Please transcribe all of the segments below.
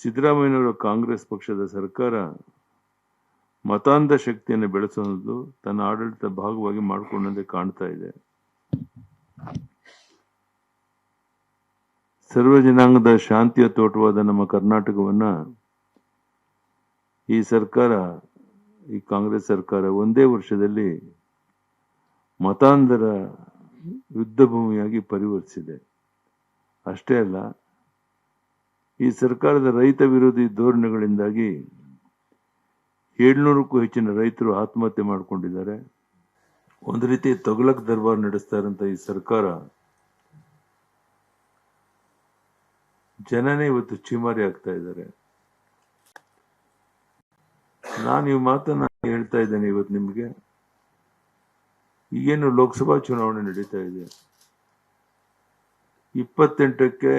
ಸಿದ್ದರಾಮಯ್ಯನವರ ಕಾಂಗ್ರೆಸ್ ಪಕ್ಷದ ಸರ್ಕಾರ ಮತಾಂಧ ಶಕ್ತಿಯನ್ನು ಬೆಳೆಸುವುದು ತನ್ನ ಆಡಳಿತ ಭಾಗವಾಗಿ ಮಾಡಿಕೊಂಡಂತೆ ಕಾಣ್ತಾ ಇದೆ. ಸರ್ವ ಜನಾಂಗದ ಶಾಂತಿಯ ತೋಟವಾದ ನಮ್ಮ ಕರ್ನಾಟಕವನ್ನ ಈ ಸರ್ಕಾರ, ಈ ಕಾಂಗ್ರೆಸ್ ಸರ್ಕಾರ ಒಂದೇ ವರ್ಷದಲ್ಲಿ ಮತಾಂಧರ ಯುದ್ಧ ಭೂಮಿಯಾಗಿ ಪರಿವರ್ತಿಸಿದೆ ಅಷ್ಟೇ ಅಲ್ಲ ಈ ಸರ್ಕಾರದ ರೈತ ವಿರೋಧಿ ಧೋರಣೆಗಳಿಂದಾಗಿ ಏಳ್ನೂರಕ್ಕೂ ಹೆಚ್ಚಿನ ರೈತರು ಆತ್ಮಹತ್ಯೆ ಮಾಡಿಕೊಂಡಿದ್ದಾರೆ. ಒಂದು ರೀತಿ ತೊಗಲಕ್ ದರ್ಬಾರ್ ನಡೆಸ್ತಾ ಇರೋಂಥ ಈ ಸರ್ಕಾರ ಜನನೇ ಇವತ್ತು ಚಿಮಾರಿ ಆಗ್ತಾ ಇದ್ದಾರೆ. ನಾನು ಈ ಮಾತನ್ನ ಹೇಳ್ತಾ ಇದ್ದೇನೆ ಇವತ್ತು ನಿಮ್ಗೆ. ಈಗೇನು ಲೋಕಸಭಾ ಚುನಾವಣೆ ನಡೀತಾ ಇದೆ. ಇಪ್ಪತ್ತೆಂಟಕ್ಕೆ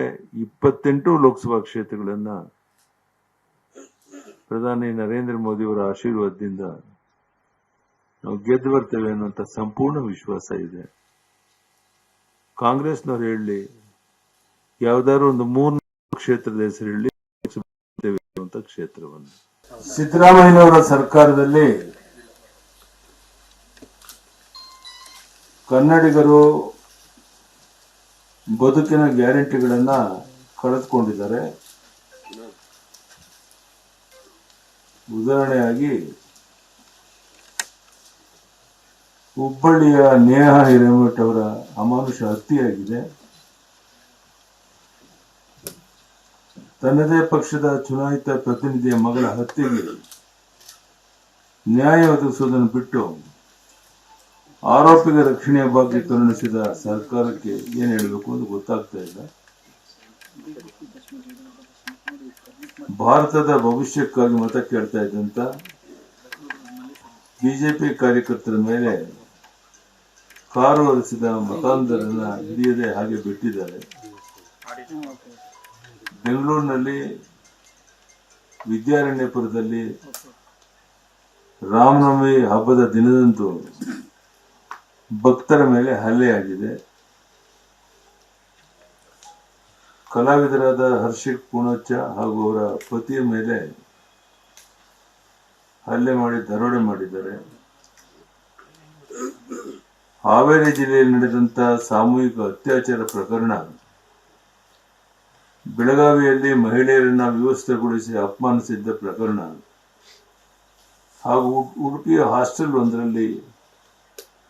ಇಪ್ಪತ್ತೆಂಟು ಲೋಕಸಭಾ ಕ್ಷೇತ್ರಗಳನ್ನ ಪ್ರಧಾನಿ ನರೇಂದ್ರ ಮೋದಿಯವರ ಆಶೀರ್ವಾದದಿಂದ ನಾವು ಗೆದ್ದು ಬರ್ತೇವೆ ಅನ್ನುವಂತ ಸಂಪೂರ್ಣ ವಿಶ್ವಾಸ ಇದೆ. ಕಾಂಗ್ರೆಸ್ನವ್ರು ಹೇಳಿ, ಯಾವ್ದಾದ್ರು ಒಂದು ಮೂರ್ ಕ್ಷೇತ್ರದ ಹೆಸರು ಹೇಳಿ ಕ್ಷೇತ್ರವನ್ನು. ಸಿದ್ದರಾಮಯ್ಯನವರ ಸರ್ಕಾರದಲ್ಲಿ ಕನ್ನಡಿಗರು ಬದುಕಿನ ಗ್ಯಾರಂಟಿಗಳನ್ನ ಕಳೆದುಕೊಂಡಿದ್ದಾರೆ. ಉದಾಹರಣೆಯಾಗಿ, ಹುಬ್ಬಳ್ಳಿಯ ನೇಹ ಹಿರೇಮಠ್ ಅವರ ಅಮಾನುಷ ಹತ್ಯೆಯಾಗಿದೆ. ತನ್ನದೇ ಪಕ್ಷದ ಚುನಾಯಿತ ಪ್ರತಿನಿಧಿಯ ಮಗಳ ಹತ್ಯೆಗೆ ನ್ಯಾಯ ಒದಗಿಸುವುದನ್ನು ಬಿಟ್ಟು ಆರೋಪಿಗಳ ರಕ್ಷಣೆಯ ಬಗ್ಗೆ ಕರುಣಿಸಿದ ಸರ್ಕಾರಕ್ಕೆ ಏನ್ ಹೇಳಬೇಕು ಅಂತ ಗೊತ್ತಾಗ್ತಾ ಇಲ್ಲ. ಭಾರತದ ಭವಿಷ್ಯಕ್ಕಾಗಿ ಮತ ಕೇಳ್ತಾ ಇದ್ದಂತ ಬಿಜೆಪಿ ಕಾರ್ಯಕರ್ತರ ಮೇಲೆ ಕಾರು ಒರೆಸಿದ ಮತಾಂಧರನ್ನ ಹಿಡಿಯದೆ ಹಾಗೆ ಬಿಟ್ಟಿದ್ದಾರೆ. ಬೆಂಗಳೂರಿನಲ್ಲಿ ವಿದ್ಯಾರಣ್ಯಪುರದಲ್ಲಿ ರಾಮನವಮಿ ಹಬ್ಬದ ದಿನದಂದು ಭಕ್ತರ ಮೇಲೆ ಹಲ್ಲೆಯಾಗಿದೆ ಕಲಾವಿದರಾದ ಹರ್ಷಿಕ್ ಪೂಣಚ್ಚ ಹಾಗೂ ಅವರ ಪತಿಯ ಮೇಲೆ ಹಲ್ಲೆ ಮಾಡಿ ದರೋಡೆ ಮಾಡಿದ್ದಾರೆ. ಹಾವೇರಿ ಜಿಲ್ಲೆಯಲ್ಲಿ ನಡೆದಂತಹ ಸಾಮೂಹಿಕ ಅತ್ಯಾಚಾರ ಪ್ರಕರಣ ಬೆಳಗಾವಿಯಲ್ಲಿ ಮಹಿಳೆಯರನ್ನ ವ್ಯವಸ್ಥೆಗೊಳಿಸಿ ಅಪಮಾನಿಸಿದ್ದ ಪ್ರಕರಣ ಹಾಗೂ ಉಡ್- ಉಡುಪಿಯ ಹಾಸ್ಟೆಲ್ ಒಂದರಲ್ಲಿ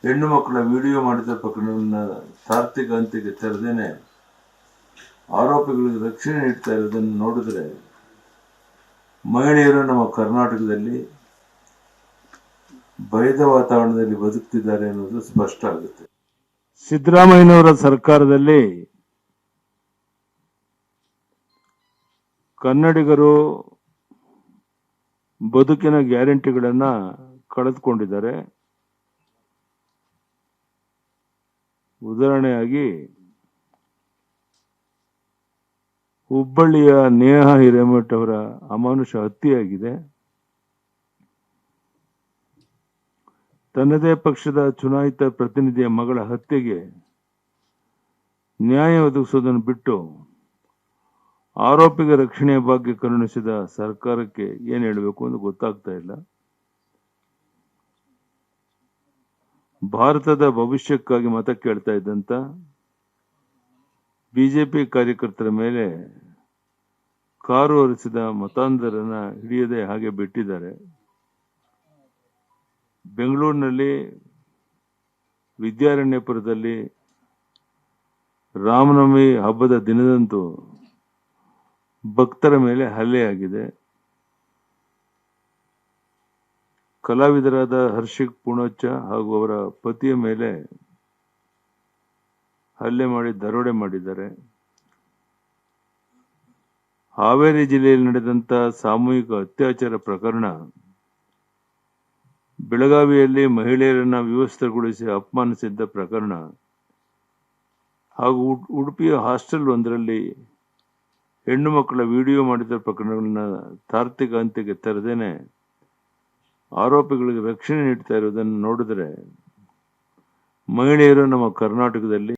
ಹೆಣ್ಣು ಮಕ್ಕಳ ವಿಡಿಯೋ ಮಾಡಿದ ಪ್ರಕರಣವನ್ನು ತಾರ್ತಿಕ ಅಂತ್ಯಕ್ಕೆ ತೆರೆದೇನೆ. ಆರೋಪಿಗಳಿಗೆ ರಕ್ಷಣೆ ನೀಡ್ತಾ ಇರೋದನ್ನು ನೋಡಿದ್ರೆ ಮಹಿಳೆಯರು ನಮ್ಮ ಕರ್ನಾಟಕದಲ್ಲಿ ಭಯದ ವಾತಾವರಣದಲ್ಲಿ ಬದುಕ್ತಿದ್ದಾರೆ ಅನ್ನೋದು ಸ್ಪಷ್ಟ ಆಗುತ್ತೆ. ಸಿದ್ದರಾಮಯ್ಯನವರ ಸರ್ಕಾರದಲ್ಲಿ ಕನ್ನಡಿಗರು ಬದುಕಿನ ಗ್ಯಾರಂಟಿಗಳನ್ನ ಕಳೆದುಕೊಂಡಿದ್ದಾರೆ. ಉದಾಹರಣೆಯಾಗಿ, ಹುಬ್ಬಳ್ಳಿಯ ನೇಹ ಹಿರೇಮಠ್ ಅವರ ಅಮಾನುಷ ಹತ್ಯೆಯಾಗಿದೆ. ತನ್ನದೇ ಪಕ್ಷದ ಚುನಾಯಿತ ಪ್ರತಿನಿಧಿಯ ಮಗಳ ಹತ್ಯೆಗೆ ನ್ಯಾಯ ಒದಗಿಸುವುದನ್ನು ಬಿಟ್ಟು ಆರೋಪಿಗೆ ರಕ್ಷಣೆಯ ಬಗ್ಗೆ ಕರುಣಿಸಿದ ಸರ್ಕಾರಕ್ಕೆ ಏನು ಹೇಳಬೇಕು ಅಂತ ಗೊತ್ತಾಗ್ತಾ ಇಲ್ಲ. ಭಾರತದ ಭವಿಷ್ಯಕ್ಕಾಗಿ ಮತ ಕೇಳ್ತಾ ಇದ್ದಂತ ಬಿಜೆಪಿ ಕಾರ್ಯಕರ್ತರ ಮೇಲೆ ಕಾರು ಹರಿಸಿದ ಮತಾಂಧರನ್ನ ಹಿಡಿಯದೆ ಹಾಗೆ ಬಿಟ್ಟಿದ್ದಾರೆ. ಬೆಂಗಳೂರಿನಲ್ಲಿ ವಿದ್ಯಾರಣ್ಯಪುರದಲ್ಲಿ ರಾಮನವಮಿ ಹಬ್ಬದ ದಿನದಂದು ಭಕ್ತರ ಮೇಲೆ ಹಲ್ಲೆಯಾಗಿದೆ ಕಲಾವಿದರಾದ ಹರ್ಷಿಕ್ ಪುಣಚ್ಚ ಹಾಗೂ ಅವರ ಪತಿಯ ಮೇಲೆ ಹಲ್ಲೆ ಮಾಡಿ ದರೋಡೆ ಮಾಡಿದ್ದಾರೆ. ಹಾವೇರಿ ಜಿಲ್ಲೆಯಲ್ಲಿ ನಡೆದಂತ ಸಾಮೂಹಿಕ ಅತ್ಯಾಚಾರ ಪ್ರಕರಣ ಬೆಳಗಾವಿಯಲ್ಲಿ ಮಹಿಳೆಯರನ್ನ ವ್ಯವಸ್ಥೆಗೊಳಿಸಿ ಅಪಮಾನಿಸಿದ್ದ ಪ್ರಕರಣ ಹಾಗೂ ಉಡ್- ಉಡುಪಿಯ ಹಾಸ್ಟೆಲ್ ಒಂದರಲ್ಲಿ ಹೆಣ್ಣು ಮಕ್ಕಳ ವಿಡಿಯೋ ಮಾಡಿದ ಪ್ರಕರಣಗಳನ್ನ ತಾರ್ತಿಕ ಅಂತ್ಯಕ್ಕೆ ತೆರೆದೇನೆ ಆರೋಪಿಗಳಿಗೆ ರಕ್ಷಣೆ ನೀಡ್ತಾ ಇರೋದನ್ನು ನೋಡಿದ್ರೆ ಮಹಿಳೆಯರು ನಮ್ಮ ಕರ್ನಾಟಕದಲ್ಲಿ